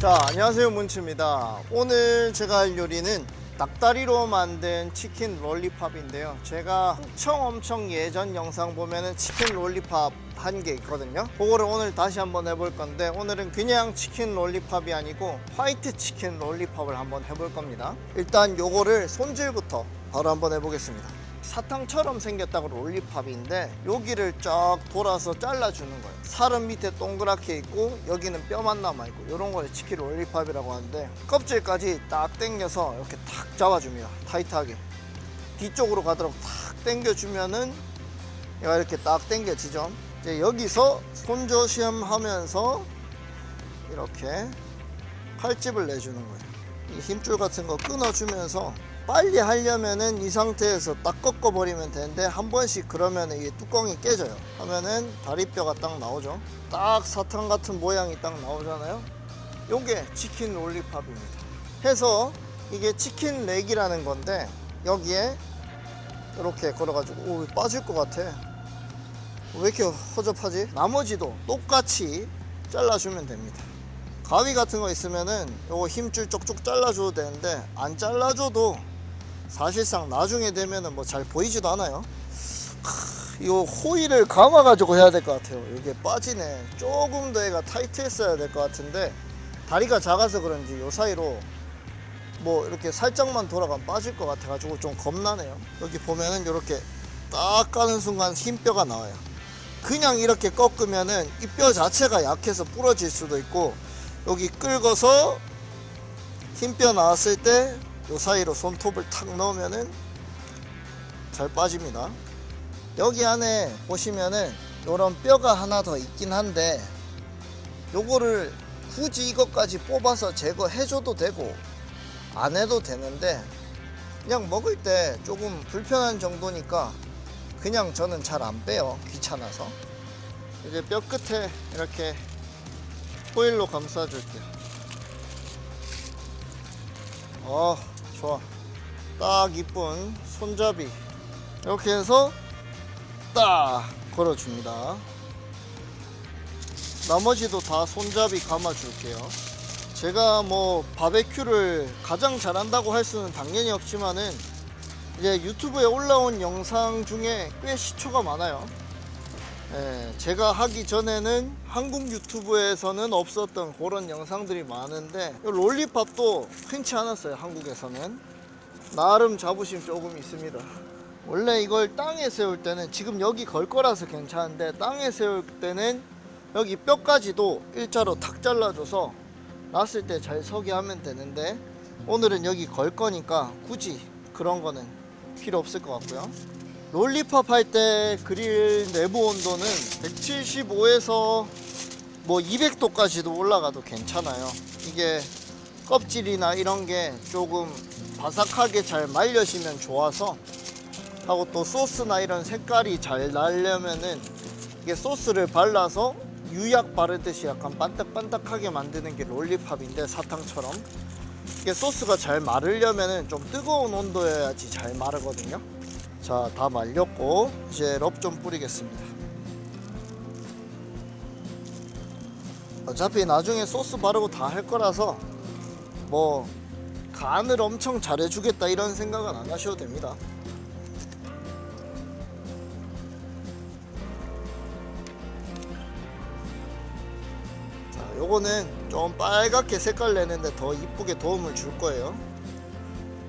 자, 안녕하세요. 문치입니다. 오늘 제가 할 요리는 닭다리로 만든 치킨 롤리팝인데요. 제가 엄청 엄청 예전 영상 보면은 치킨 롤리팝 한 게 있거든요. 그거를 오늘 다시 한번 해볼 건데 오늘은 그냥 치킨 롤리팝이 아니고 화이트 치킨 롤리팝을 한번 해볼 겁니다. 일단 요거를 손질부터 바로 한번 해보겠습니다. 사탕처럼 생겼다고 롤리팝인데 여기를 쫙 돌아서 잘라주는 거예요. 살은 밑에 동그랗게 있고 여기는 뼈만 남아있고 이런 거를 치킨 롤리팝이라고 하는데 껍질까지 딱 당겨서 이렇게 탁 잡아줍니다. 타이트하게. 뒤쪽으로 가도록 탁 당겨주면은 얘가 이렇게 딱 당겨지죠. 이제 여기서 손조심 하면서 이렇게 칼집을 내주는 거예요. 이 힘줄 같은 거 끊어주면서 빨리 하려면은 이 상태에서 딱 꺾어 버리면 되는데 한 번씩 그러면 이게 뚜껑이 깨져요. 하면은 다리뼈가 딱 나오죠. 딱 사탕 같은 모양이 딱 나오잖아요. 요게 치킨 롤리팝입니다. 해서 이게 치킨 렉이라는 건데 여기에 이렇게 걸어가지고 오 빠질 것 같아. 왜 이렇게 허접하지? 나머지도 똑같이 잘라주면 됩니다. 가위 같은 거 있으면은 요거 힘줄 쪽쪽 잘라줘도 되는데 안 잘라줘도 사실상 나중에 되면은 뭐 잘 보이지도 않아요. 크, 요 호일을 감아 가지고 해야 될 것 같아요. 이게 빠지네. 조금 더 얘가 타이트했어야 될 것 같은데 다리가 작아서 그런지 요 사이로 뭐 이렇게 살짝만 돌아가면 빠질 것 같아 가지고 좀 겁나네요. 여기 보면은 이렇게 딱 까는 순간 흰뼈가 나와요. 그냥 이렇게 꺾으면은 이 뼈 자체가 약해서 부러질 수도 있고 여기 긁어서 흰뼈 나왔을 때 요 사이로 손톱을 탁 넣으면은 잘 빠집니다. 여기 안에 보시면은 요런 뼈가 하나 더 있긴 한데 요거를 굳이 이것까지 뽑아서 제거해줘도 되고 안 해도 되는데 그냥 먹을 때 조금 불편한 정도니까 그냥 저는 잘 안 빼요. 귀찮아서. 이제 뼈 끝에 이렇게 호일로 감싸줄게요. 어 좋아 딱 이쁜 손잡이. 이렇게 해서 딱 걸어줍니다. 나머지도 다 손잡이 감아줄게요. 제가 뭐 바베큐를 가장 잘한다고 할 수는 당연히 없지만은 이제 유튜브에 올라온 영상 중에 꽤 시초가 많아요. 예, 제가 하기 전에는 한국 유튜브에서는 없었던 그런 영상들이 많은데 이 롤리팝도 흔치 않았어요 한국에서는 나름 자부심 조금 있습니다 원래 이걸 땅에 세울 때는 지금 여기 걸 거라서 괜찮은데 땅에 세울 때는 여기 뼈까지도 일자로 탁 잘라줘서 놨을 때 잘 서게 하면 되는데 오늘은 여기 걸 거니까 굳이 그런 거는 필요 없을 것 같고요. 롤리팝 할 때 그릴 내부 온도는 175에서 뭐 200도까지도 올라가도 괜찮아요. 이게 껍질이나 이런 게 조금 바삭하게 잘 말려지면 좋아서 하고 또 소스나 이런 색깔이 잘 나려면은 이게 소스를 발라서 유약 바르듯이 약간 반딱반딱하게 만드는 게 롤리팝인데 사탕처럼 이게 소스가 잘 마르려면은 좀 뜨거운 온도여야지 잘 마르거든요. 자, 다 말렸고 이제 럽 좀 뿌리겠습니다. 어차피 나중에 소스 바르고 다 할 거라서 뭐 간을 엄청 잘해주겠다 이런 생각은 안 하셔도 됩니다. 자, 요거는 좀 빨갛게 색깔 내는데 더 이쁘게 도움을 줄 거예요.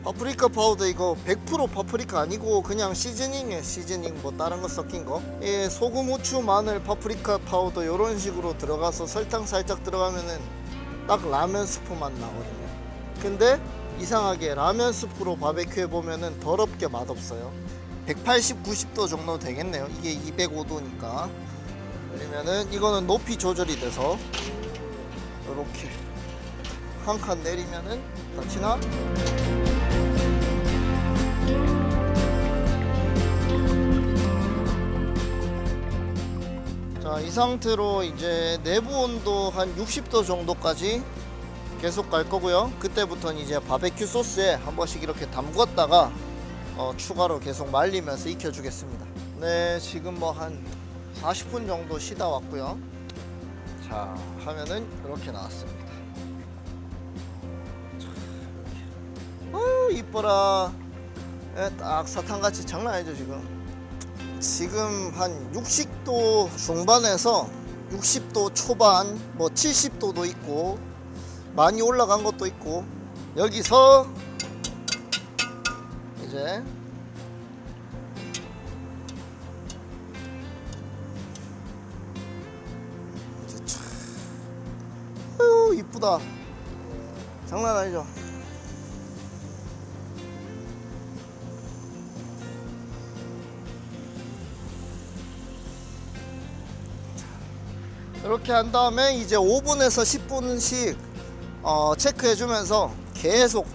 파프리카 파우더 이거 100% 파프리카 아니고 그냥 시즈닝에 시즈닝 뭐 다른 거 섞인 거. 예, 소금, 후추, 마늘, 파프리카 파우더 이런 식으로 들어가서 설탕 살짝 들어가면은 딱 라면 스프 맛 나거든요. 근데 이상하게 라면 스프로 바베큐 해 보면은 더럽게 맛없어요. 180, 90도 정도 되겠네요. 이게 205도니까. 그러면은 이거는 높이 조절이 돼서 이렇게 한 칸 내리면은 다치나? 자, 이 상태로 이제 내부 온도 한 60도 정도까지 계속 갈 거고요. 그때부터는 이제 바베큐 소스에 한 번씩 이렇게 담궜다가 어, 추가로 계속 말리면서 익혀주겠습니다. 네, 지금 뭐 한 40분 정도 쉬다 왔고요. 자, 하면은 이렇게 나왔습니다. 자, 이렇게. 어, 이뻐라. 예, 딱 사탕같이 장난 아니죠 지금. 지금 한 60도 중반에서 60도 초반, 뭐 70도도 있고 많이 올라간 것도 있고 여기서 이제 이쁘다. 장난 아니죠. 이렇게 한 다음에 이제 5분에서 10분씩 어, 체크해주면서 계속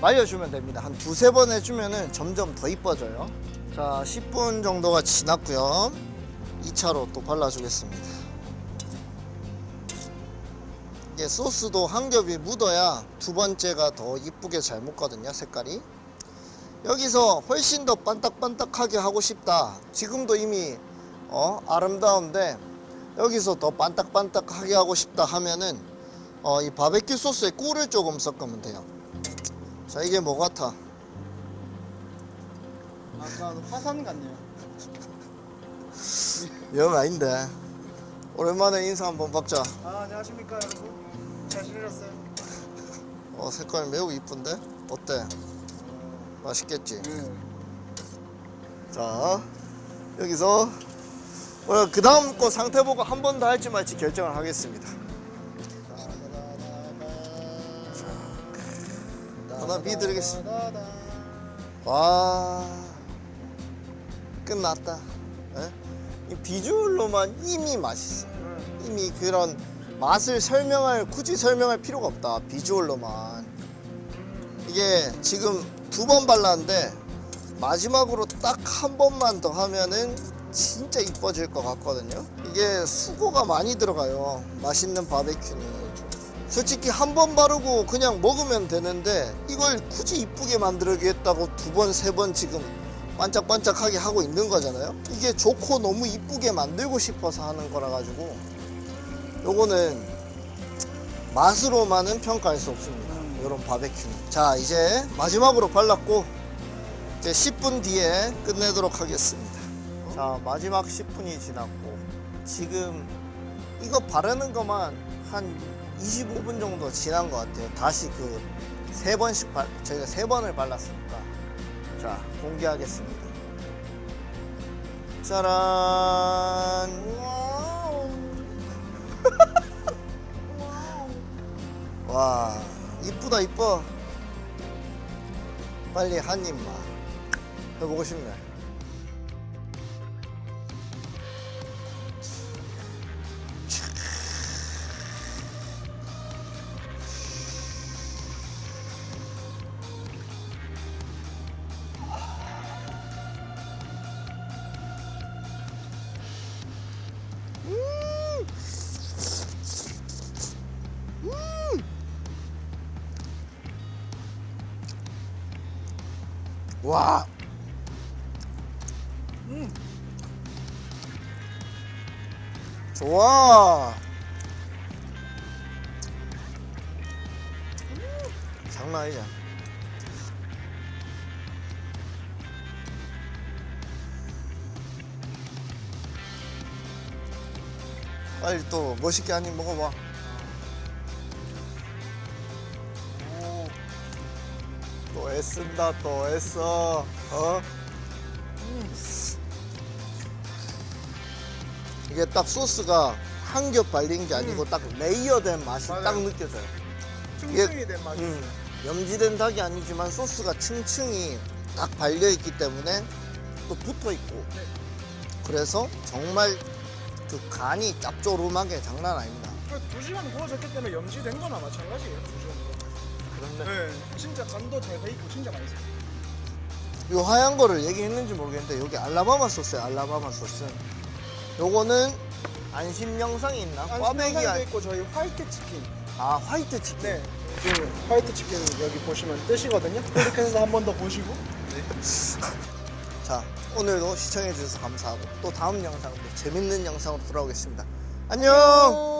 말려주면 됩니다. 한 두세 번 해주면은 점점 더 이뻐져요. 자, 10분 정도가 지났고요. 2차로 또 발라주겠습니다. 이게 소스도 한 겹이 묻어야 두 번째가 더 이쁘게 잘 묻거든요, 색깔이. 여기서 훨씬 더 반딱반딱하게 하고 싶다. 지금도 이미 어, 아름다운데 여기서 더 반딱반딱하게 하고 싶다 하면은 어, 이 바베큐 소스에 꿀을 조금 섞으면 돼요. 자 이게 뭐 같아? 약간 화산 같네요. 영 아닌데. 오랜만에 인사 한번 받자. 아 안녕하십니까 여러분. 잘 지내셨어요? 어 색깔 매우 이쁜데? 어때? 맛있겠지? 네. 자 여기서 그 다음 거 상태 보고 한 번 더 할지 말지 결정을 하겠습니다. 하나 비드리겠습니다. 와 끝났다. 예? 이 비주얼로만 이미 맛있어. 이미 그런 맛을 설명할 굳이 설명할 필요가 없다. 비주얼로만 이게 지금 두 번 발랐는데 마지막으로 딱 한 번만 더 하면은 진짜 이뻐질 것 같거든요. 이게 수고가 많이 들어가요. 맛있는 바베큐는. 솔직히 한 번 바르고 그냥 먹으면 되는데 이걸 굳이 이쁘게 만들겠다고 두 번, 세 번 지금 반짝반짝하게 하고 있는 거잖아요. 이게 좋고 너무 이쁘게 만들고 싶어서 하는 거라 가지고 요거는 맛으로만은 평가할 수 없습니다. 이런 바베큐는. 자, 이제 마지막으로 발랐고 이제 10분 뒤에 끝내도록 하겠습니다. 자, 마지막 10분이 지났고 지금 이거 바르는 것만 한 25분 정도 지난 것 같아요. 다시 그 세 번씩 발, 저희가 세 번을 발랐으니까. 자, 공개하겠습니다. 짜란. 와, 이쁘다, 이뻐. 빨리 한 입만 해보고 싶네. 와. 음. 좋아. 음, 장난 아니야. 빨리 또 멋있게 한 입 먹어봐. 애쓴다 또 애써 어? 이게 딱 소스가 한 겹 발린 게 아니고 딱 레이어된 맛이 맞아요. 딱 느껴져요 층층이 된 맛이. 음, 염지된 닭이 아니지만 소스가 층층이 딱 발려 있기 때문에 또 붙어 있고 네. 그래서 정말 그 간이 짭조름하게 장난 아닙니다 두 시간 구워졌기 때문에 염지된 거나 마찬가지예요. 두 시간. 그런데 네. 진짜 간도 잘돼 있고 진짜 맛있어요. 이 하얀 거를 얘기했는지 모르겠는데 여기 알라바마 소스예요 알라바마 소스 요거는 안심 영상이 있나? 꽈배기 안심도 안... 있고 저희 화이트 치킨. 아 화이트 치킨 네. 그 화이트 치킨 여기 보시면 뜨시거든요. 클릭해서 한 번 더 보시고. 자 오늘도 시청해 주셔서 감사하고 또 다음 영상도 재밌는 영상으로 돌아오겠습니다 안녕